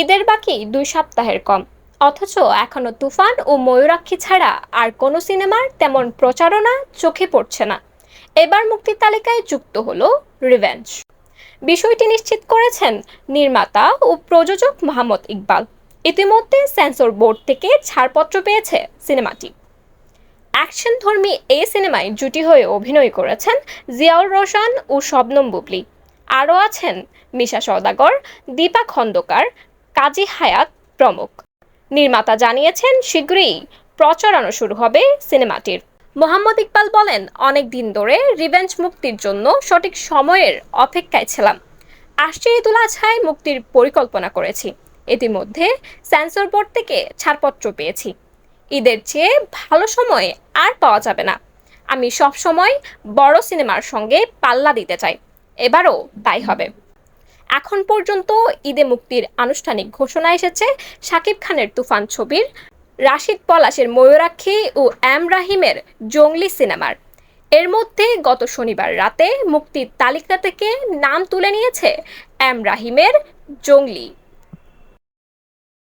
ঈদের বাকি দুই সপ্তাহের কম। অথচ এখনও তুফান ও ময়ূরাক্ষী ছাড়া আর কোনো সিনেমার তেমন প্রচারণা চোখে পড়ছে না। এবার মুক্তির তালিকায় যুক্ত হলো রিভেঞ্জ। বিষয়টি নিশ্চিত করেছেন নির্মাতা ও প্রযোজক মোহাম্মদ ইকবাল। ইতিমধ্যে সেন্সর বোর্ড থেকে ছাড়পত্র পেয়েছে সিনেমাটি। অ্যাকশন ধর্মী এই সিনেমায় জুটি হয়ে অভিনয় করেছেন জিয়াউর রোশন ও শবনম বুবলি। আরও আছেন মিশা সওদাগর, দীপা খন্দকার কাজী হায়াত প্রমুখ। নির্মাতা জানিয়েছেন, শীঘ্রই প্রচারণা শুরু হবে সিনেমাটির। মোহাম্মদ ইকবাল বলেন, অনেক দিন ধরে রিভেঞ্জ মুক্তির জন্য সঠিক সময়ের অপেক্ষায় ছিলাম। আসছে ঈদুল আজহায়, মুক্তির পরিকল্পনা করেছি। ইতিমধ্যে সেন্সর বোর্ড থেকে ছাড়পত্র পেয়েছি। ঈদের চেয়ে ভালো সময় আর পাওয়া যাবে না। আমি সব সময় বড় সিনেমার সঙ্গে পাল্লা দিতে চাই। এবারও তাই হবে। এখন পর্যন্ত ঈদে মুক্তির আনুষ্ঠানিক ঘোষণা এসেছে শাকিব খানের তুফান ছবির, রাশিদ পলাশের ময়ূরাক্ষী ও এম রাহিমের জঙ্গলি সিনেমার। এর মধ্যে গত শনিবার রাতে মুক্তির তালিকা থেকে নাম তুলে নিয়েছে এম রাহিমের জঙ্গলি।